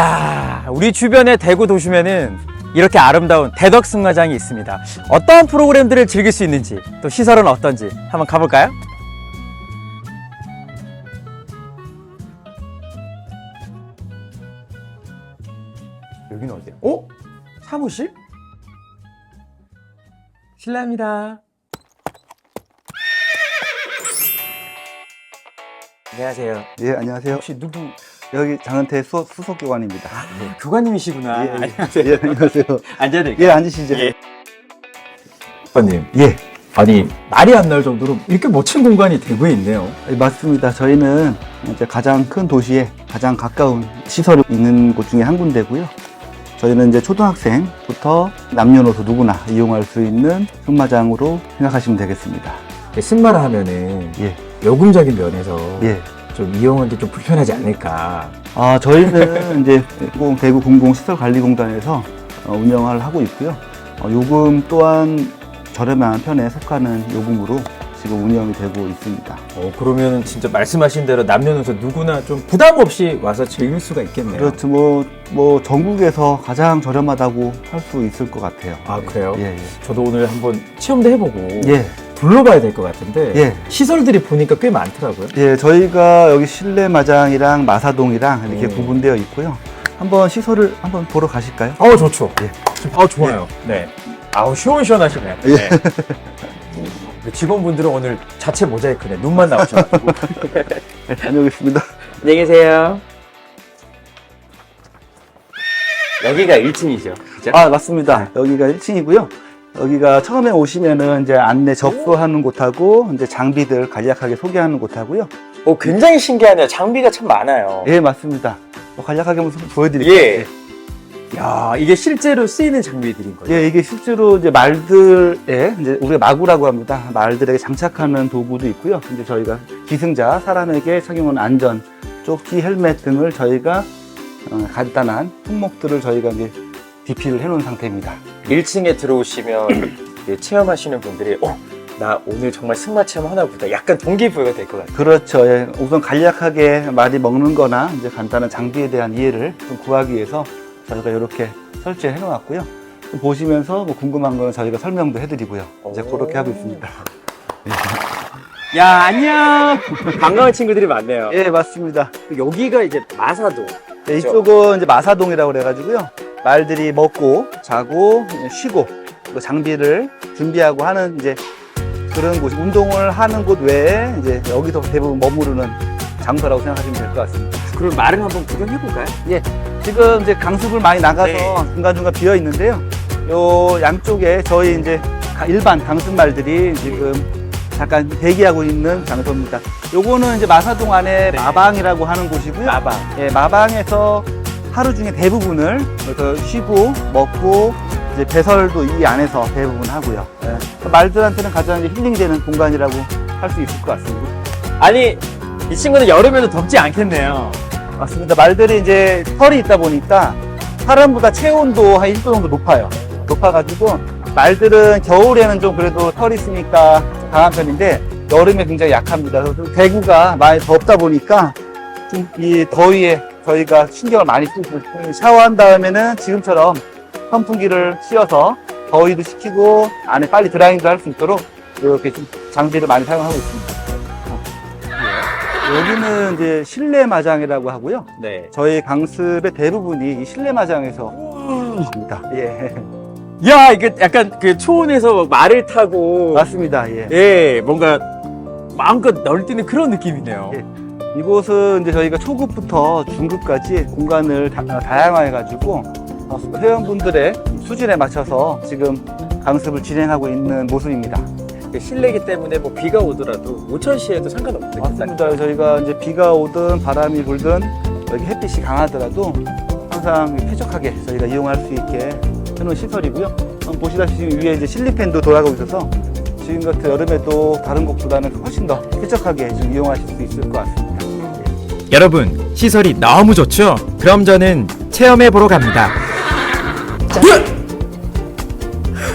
야, 우리 주변에 대구 도심에는 이렇게 아름다운 대덕 승마장이 있습니다. 어떠한 프로그램들을 즐길 수 있는지, 또 시설은 어떤지 한번 가볼까요? 여기는 어디야? 어? 사무실? 실례합니다. 안녕하세요. 예, 안녕하세요. 혹시 누구? 여기 장은태 수, 수석 교관입니다. 네, 교관님이시구나. 예, 예. 안녕하세요. 예, 안녕하세요. 앉아드릴게요. 예, 앉으시죠. 예. 교관님. 예, 아니 말이 안 나올 정도로 이렇게 멋진 공간이 대구에 있네요. 예, 맞습니다. 저희는 이제 가장 큰 도시에 가장 가까운 시설이 있는 곳 중에 한 군데고요. 저희는 이제 초등학생부터 남녀노소 누구나 이용할 수 있는 승마장으로 생각하시면 되겠습니다. 승마를 하면은 예, 요금적인 면에서 예. 좀 이용하기 좀 불편하지 않을까. 아, 저희는 이제 공- 대구 공공 시설 관리 공단에서 어, 운영을 하고 있고요. 어, 요금 또한 저렴한 편에 속하는 요금으로 지금 운영이 되고 있습니다. 어 그러면 진짜 말씀하신 대로 남녀노소 누구나 좀 부담 없이 와서 즐길 수가 있겠네요. 그렇죠. 뭐, 뭐, 전국에서 가장 저렴하다고 할 수 있을 것 같아요. 아 그래요? 예, 저도 오늘 한번 체험도 해보고 예. 둘러봐야 될 것 같은데 예. 시설들이 보니까 꽤 많더라고요. 예, 저희가 여기 실내 마장이랑 마사동이랑 이렇게 음. 구분되어 있고요. 한번 시설을 한번 보러 가실까요? 어 좋죠. 예. 아 좋아요. 네. 아우 시원시원하시네요. 예. 네. 우리 직원분들은 오늘 자체 모자이크네. 눈만 나오셔가지고. 네, 다녀오겠습니다. 안녕히 계세요. 여기가 1층이죠. 그죠? 아, 맞습니다. 여기가 1층이고요. 여기가 처음에 오시면은 이제 안내 접수하는 곳하고 이제 장비들 간략하게 소개하는 곳하고요. 오, 굉장히 신기하네요. 장비가 참 많아요. 예, 맞습니다. 뭐 간략하게 한번 보여드릴게요. 예. 야, 이게 실제로 쓰이는 장비들인 거예요. 예, 이게 실제로 이제 말들에 이제 우리가 마구라고 합니다. 말들에게 장착하는 도구도 있고요. 이제 저희가 기승자 사람에게 착용하는 안전 조끼, 헬멧 등을 저희가 어, 간단한 품목들을 저희가 이제 디피를 해놓은 상태입니다. 1층에 들어오시면 체험하시는 분들이 어, 나 오늘 정말 승마 체험 하나 보다. 약간 동기부여가 될 것 같아요. 그렇죠. 예, 우선 간략하게 말이 먹는-거나 이제 간단한 장비에 대한 이해를 좀 구하기 위해서 저희가 이렇게 설치해 놓았고요. 또 보시면서 뭐 궁금한 거는 저희가 설명도 해드리고요. 이제 오. 그렇게 하고 있습니다. 야, 안녕. 반가운 친구들이 많네요. 예, 맞습니다. 여기가 이제 마사도. 네, 이쪽은 이제 마사동이라고 그래가지고요. 말들이 먹고 자고 쉬고 또 장비를 준비하고 하는 이제 그런 곳, 운동을 하는 곳 외에 이제 여기서 대부분 머무르는 장소라고 생각하시면 될 것 같습니다. 그럼 말을 한번 구경해 볼까요? 지금 이제 강습을 많이 나가서 네. 중간중간 비어 있는데요. 요 양쪽에 저희 이제 가- 일반 강습 말들이 지금 잠깐 대기하고 있는 장소입니다. 요거는 이제 마사동 안에 네. 마방이라고 하는 곳이고요. 마방. 예, 마방에서 하루 중에 대부분을 그래서 쉬고 먹고 이제 배설도 이 안에서 대부분 하고요. 예. 말들한테는 가장 힐링되는 공간이라고 할 수 있을 것 같습니다. 아니, 이 친구는 여름에도 덥지 않겠네요. 맞습니다. 말들이 이제 털이 있다 보니까 사람보다 체온도 한 1도 정도 높아요. 높아가지고 말들은 겨울에는 좀 그래도 털이 있으니까 강한 편인데 여름에 굉장히 약합니다. 그래서 대구가 많이 덥다 보니까 좀 이 더위에 저희가 신경을 많이 쓰고. 샤워한 다음에는 지금처럼 선풍기를 씌워서 더위도 식히고 안에 빨리 드라이도 할 수 있도록 이렇게 좀 장비를 많이 사용하고 있습니다. 여기는 이제 실내 마장이라고 하고요. 네. 저희 강습의 대부분이 이 실내 마장에서 합니다. 예. 야, 이게 약간 그 초원에서 말을 타고. 맞습니다. 예. 예, 뭔가 마음껏 널뛰는 그런 느낌이네요. 예. 이곳은 이제 저희가 초급부터 중급까지 공간을 다, 양화해 가지고 회원분들의 수준에 맞춰서 지금 강습을 진행하고 있는 모습입니다. 실내기 때문에 뭐 비가 오더라도 오천시에도 상관없겠다. 맞습니다. 저희가 이제 비가 오든 바람이 불든 여기 햇빛이 강하더라도 항상 쾌적하게 저희가 이용할 수 있게 해놓은 시설이고요. 어, 보시다시피 위에 이제 실리팬도 돌아가고 있어서 지금 같은 여름에도 다른 곳보다는 훨씬 더 쾌적하게 좀 이용하실 수 있을 것 같습니다. 여러분, 시설이 너무 좋죠? 그럼 저는 체험해 보러 갑니다.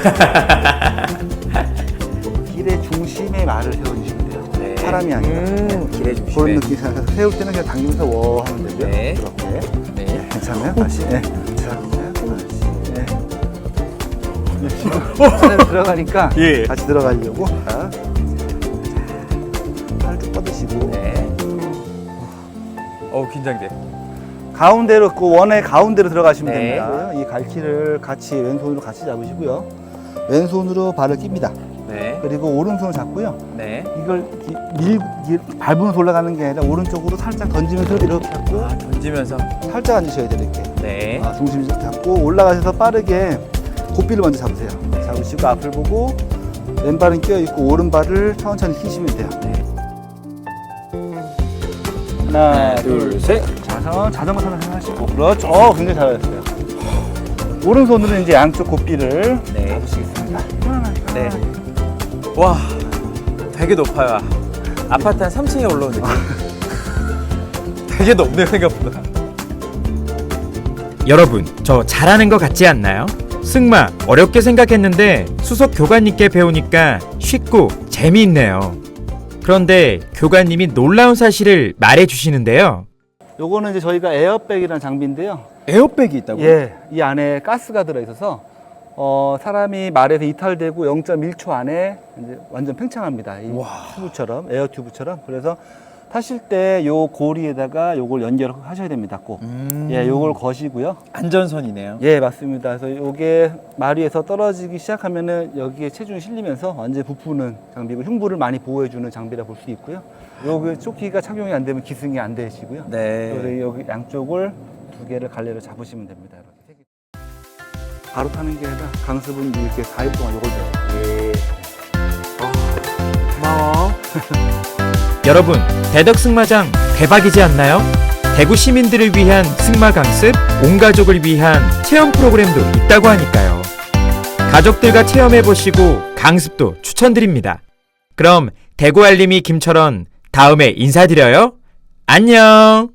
길의 중심에 말을 세워주시면 돼요. 네. 사람이 아니라 음, 길에 그런. 느낌 생각해서 세울 때는 그냥 당기면서 워 하면 되고요. 네. 이렇게 네. 괜찮아요? 다시. 예. 자, 네, 다시. 예. 예, 지금 차례 들어가니까 예. 같이 들어가려고. 자, 어우, 긴장돼. 가운데로 그 원의 가운데로 들어가시면 네. 됩니다. 이 갈퀴를 같이 왼손으로 같이 잡으시고요. 왼손으로 발을 낍니다. 네. 그리고 오른손을 잡고요. 네. 이걸 밀 이렇게 밟으면서 올라가는 게 아니라 오른쪽으로 살짝 던지면서 이렇게 잡고 아, 던지면서. 살짝 앉으셔야 돼요 이렇게. 네. 아, 중심 잡고 올라가셔서 빠르게 고삐를 먼저 잡으세요. 잡으시고 앞을 보고 왼발은 끼어 있고 오른발을 천천히 휘시면 돼요. 하나, 둘, 셋. 자전 자전거 타는 생각하시고 그렇죠. 어, 굉장히 잘하셨어요. 오른손으로 이제 양쪽 고삐를 네. 잡으시겠습니다. 편안하게. 네. 와, 되게 높아요. 아파트 한 3층에 올라온 느낌. 되게 높네요, 생각보다. 여러분, 저 잘하는 것 같지 않나요? 승마 어렵게 생각했는데 수석 교관님께 배우니까 쉽고 재미있네요. 그런데 교관님이 놀라운 사실을 말해 주시는데요. 요거는 이제 저희가 에어백이라는 장비인데요. 에어백이 있다고? 예, 이 안에 가스가 들어있어서 어, 사람이 말에서 이탈되고 0.1초 안에 이제 완전 팽창합니다. 이 튜브처럼 에어 튜브처럼. 그래서 타실 때 요 고리에다가 요걸 연결하셔야 됩니다. 꼭. 음. 예, 요걸 거시고요. 안전선이네요. 예, 맞습니다. 그래서 요게 말 위에서 떨어지기 시작하면은 여기에 체중이 실리면서 완전히 부푸는 장비고 흉부를 많이 보호해 주는 장비라 볼 수 있고요. 요게 조끼가 착용이 안 되면 기승이 안 되시고요. 네. 그래서 여기 양쪽을 두 개를 갈래로 잡으시면 됩니다. 이렇게 세 개. 바로 타는 게 아니라 강습은 이렇게 4일 동안 요걸 배워요. 고마워. 여러분, 대덕 승마장 대박이지 않나요? 대구 시민들을 위한 승마 강습, 온 가족을 위한 체험 프로그램도 있다고 하니까요. 가족들과 체험해 보시고 강습도 추천드립니다. 그럼 대구 알림이 김철원 다음에 인사드려요. 안녕.